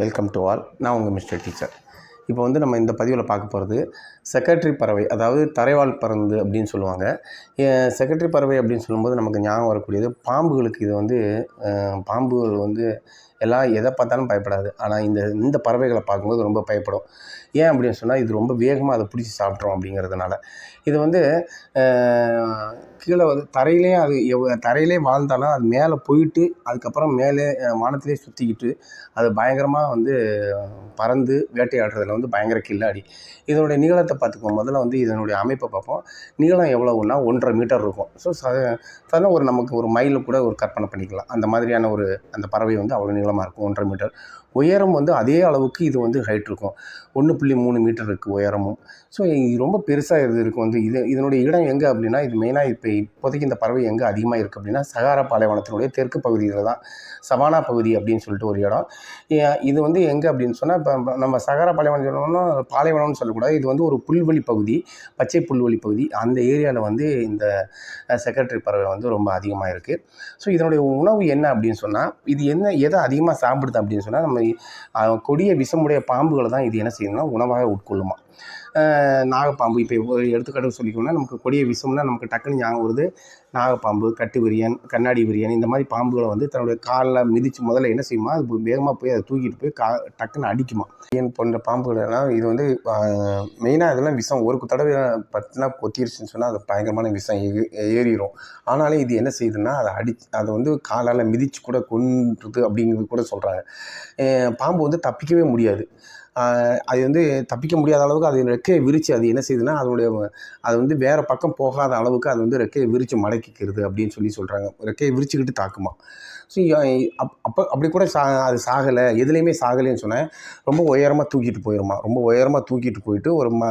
Welcome to all. நான் உங்கள் mister teacher. இப்போ வந்து நம்ம இந்த பதிவில் பார்க்க போகிறது செக்ரட்டரி பறவை அதாவது தரைவால் பறந்து அப்படின்னு சொல்லுவாங்க. செக்ரட்டரி பறவை அப்படின்னு சொல்லும்போது நமக்கு ஞாபகம் வரக்கூடியது பாம்புகளுக்கு. இது வந்து பாம்புகள் வந்து எல்லாம் எதை பார்த்தாலும் பயப்படாது. ஆனால் இந்த இந்த பறவைகளை பார்க்கும்போது ரொம்ப பயப்படும். ஏன் அப்படின்னு சொன்னால் இது ரொம்ப வேகமாக அதை பிடிச்சி சாப்பிட்றோம் அப்படிங்கிறதுனால. இது வந்து கீழே வந்து தரையிலே அது எவ் தரையிலே வாழ்ந்தாலும் அது மேலே போயிட்டு அதுக்கப்புறம் மேலே வானத்திலே சுற்றிக்கிட்டு அது பயங்கரமாக வந்து பறந்து வேட்டையாடுறதுல வந்து பயங்கர கில்லாடி. இதனுடைய நீளத்தை பார்த்துக்குவோம். முதல்ல வந்து இதனுடைய அமைப்பை பார்ப்போம். நீளம் எவ்வளோன்னா ஒன்றரை மீட்டர் இருக்கும். ஸோ சாதாரண ஒரு நமக்கு ஒரு மைலில் கூட ஒரு கற்பனை பண்ணிக்கலாம். அந்த மாதிரியான ஒரு அந்த பறவை வந்து அவ்வளோ நீளமாக இருக்கும். ஒன்றரை மீட்டர். உயரம் வந்து அதே அளவுக்கு இது வந்து ஹைட் இருக்கும். ஒன்று புள்ளி மூணு மீட்டர் இருக்குது உயரமும். ஸோ இது ரொம்ப பெருசாக இது இருக்கும் வந்து. இது இதனுடைய இடம் எங்கே அப்படின்னா இது மெயினாக இப்போ இப்போதைக்கு இந்த பறவை எங்கே அதிகமாக இருக்குது அப்படின்னா சகாரா பாலைவனத்தினுடைய தெற்கு பகுதியில் தான். சவானா பகுதி அப்படின்னு சொல்லிட்டு ஒரு இடம். இது வந்து எங்கே அப்படின்னு சொன்னால் இப்போ நம்ம சகாரா பாலைவனம் பாலைவனம்னு சொல்லக்கூடாது. இது வந்து ஒரு புல்வெளி பகுதி பச்சை புல்வெளி பகுதி. அந்த ஏரியாவில் வந்து இந்த செக்ரட்டரி பறவை வந்து ரொம்ப அதிகமாக இருக்குது ஸோ இதனுடைய உணவு என்ன அப்படின்னு சொன்னால் இது என்ன எதை அதிகமாக சாப்பிடுது அப்படின்னு சொன்னால் நம்ம கொடிய விஷமுடைய பாம்புகளை தான் இது என்ன செய்யணும்னா உணவாக உட்கொள்ளுமா. நாகப்பாம்பு. இப்போ ஒரு எடுத்துக்காட்டு சொல்லிக்கணும்னா நமக்கு கொடிய விஷம்னா நமக்கு டக்குன்னு ஞாபகம் வருது நாகப்பாம்பு கட்டு விரியன் கண்ணாடி விரியன் இந்த மாதிரி பாம்புகளை வந்து தன்னுடைய காலில் மிதித்து முதல்ல என்ன செய்யுமா அது வேகமாக போய் அதை தூக்கிட்டு போய் கா டக்குன்னு அடிக்குமா. விரியன் போன்ற பாம்புகளெல்லாம் இது வந்து மெயினாக இதெல்லாம் விஷம் ஒரு தடவை பட்டினா கொத்திருச்சுன்னு சொன்னால் அது பயங்கரமான விஷம் ஏ- ஏறிடும் ஆனாலும் இது என்ன செய்யுதுன்னா அதை அடி அதை வந்து காலால் மிதித்து கூட கொன்றுது அப்படிங்கிறது கூட சொல்கிறாங்க பாம்பு வந்து தப்பிக்கவே முடியாது. அது வந்து தப்பிக்க முடியாத அளவுக்கு அது ரெக்கையை விரித்து அது என்ன செய்யுதுன்னா அதனுடைய அது வந்து வேறு பக்கம் போகாத அளவுக்கு அது வந்து ரெக்கையை விரித்து மடக்கிக்கிறது அப்படின்னு சொல்லி சொல்கிறாங்க ரெக்கையை விரிச்சுக்கிட்டு தாக்குமா. ஸோ அப் அப்போ அப்படி கூட சா அது சாகலை எதுலேயுமே சாகலைன்னு சொன்னேன் ரொம்ப உயரமாக தூக்கிட்டு போயிடுமா ரொம்ப உயரமாக தூக்கிட்டு போயிட்டு ஒரு ம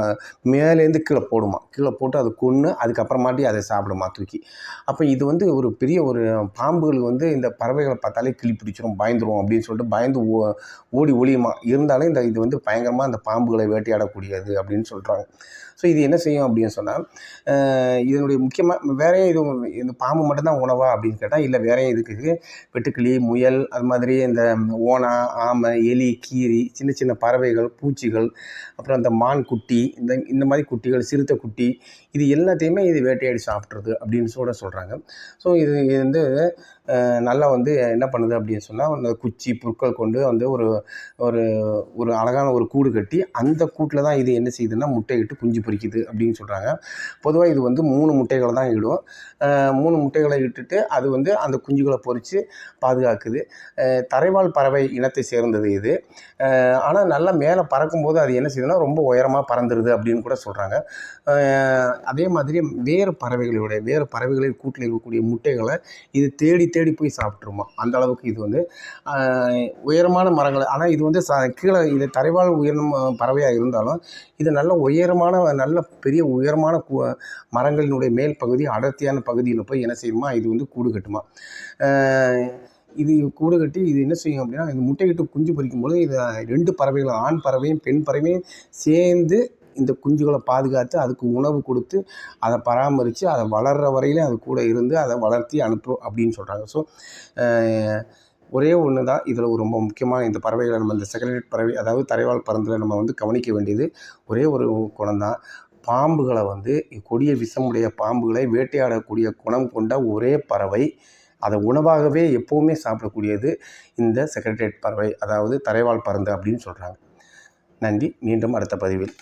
மேலேருந்து கீழே போடுமா. கீழே போட்டு அதை கொன்று அதுக்கப்புறமாட்டி அதை சாப்பிடுமா தூக்கி. அப்போ இது வந்து ஒரு பெரிய ஒரு பாம்புகளுக்கு வந்து இந்த பறவைகளை பார்த்தாலே கிளி பிடிச்சிரும் பயந்துருவோம் அப்படின்னு சொல்லிட்டு பயந்து ஓ ஓடி ஒளியுமா. இருந்தாலும் இந்த இது வந்து பயங்கரமாக அந்த பாம்புகளை வேட்டையாடக்கூடியது அப்படின்னு சொல்கிறாங்க ஸோ இது என்ன செய்யும் அப்படின்னு சொன்னால் இதனுடைய முக்கியமாக வேறே எதுவும் இந்த பாம்பு மட்டும்தான் உணவா அப்படின்னு கேட்டால் இல்லை வேறே இதுக்கு வெட்டுக்கிளி முயல் அது மாதிரி இந்த ஓனா ஆமை எலி கீரி சின்ன சின்ன பறவைகள் பூச்சிகள் அப்புறம் இந்த மான் குட்டி இந்த இந்த மாதிரி குட்டிகள் சிறுத்தை குட்டி இது எல்லாத்தையுமே இது வேட்டையாடி சாப்பிட்றது அப்படின்னு கூட சொல்கிறாங்க ஸோ இது இது வந்து நல்லா வந்து என்ன பண்ணுது அப்படின்னு சொன்னால் அந்த குச்சி புற்கள் கொண்டு வந்து ஒரு ஒரு ஒரு அழகான ஒரு கூடு கட்டி அந்த கூட்டில் தான் இது என்ன செய்யுதுன்னா முட்டையிட்டு குஞ்சு பொரிக்குது அப்படின்னு சொல்கிறாங்க பொதுவாக இது வந்து மூணு முட்டைகளை தான் இடும். மூணு முட்டைகளை இட்டுட்டு அது வந்து அந்த குஞ்சுகளை பொறித்து பாதுகாக்குது. தரைவாழ் பறவை இனத்தை சேர்ந்தது இது. ஆனால் நல்லா மேலே பறக்கும்போது அது என்ன செய்யுதுன்னா ரொம்ப உயரமாக பறந்துடுது அப்படின்னு கூட சொல்கிறாங்க அதே மாதிரி வேறு பறவைகளுடைய வேறு பறவைகளின் கூட்டில் இருக்கக்கூடிய முட்டைகளை இது தேடி தேடி போய் சாப்பிட்ருமா அந்த அளவுக்கு இது வந்து உயரமான மரங்கள் ஆனால் இது வந்து ச கீழே இது தரைவாழ் உயரம் பறவையாக இருந்தாலும் இது நல்ல உயரமான நல்ல பெரிய உயரமான கு மரங்களினுடைய மேல் பகுதி அடர்த்தியான பகுதியில் போய் என்ன செய்யுமா இது வந்து கூடு கட்டுமா. இது கூடு கட்டி இது என்ன செய்யும் அப்படின்னா இது முட்டையிட்டு குஞ்சு பொரிக்கும்போது இது ரெண்டு பறவைகளும் ஆண் பறவையும் பெண் பறவையும் சேர்ந்து இந்த குஞ்சுகளை பாதுகாத்து அதுக்கு உணவு கொடுத்து அதை பராமரித்து அதை வளர்கிற வரையிலும் அது கூட இருந்து அதை வளர்த்தி அனுப்பும் அப்படின்னு சொல்கிறாங்க ஸோ ஒரே ஒன்று தான். இதில் ஒரு ரொம்ப முக்கியமான இந்த பறவைகளை நம்ம இந்த செகரேட் பறவை அதாவது தரைவாழ் பறந்தில் நம்ம வந்து கவனிக்க வேண்டியது ஒரே ஒரு குணம் தான். பாம்புகளை வந்து கொடிய விஷமுடைய பாம்புகளை வேட்டையாடக்கூடிய குணம் கொண்ட ஒரே பறவை. அதை உணவாகவே எப்போவுமே சாப்பிடக்கூடியது இந்த செக்ரட்டேட் பறவை அதாவது தரைவாழ் பறந்து அப்படின்னு சொல்கிறாங்க நன்றி. மீண்டும் அடுத்த பதிவில்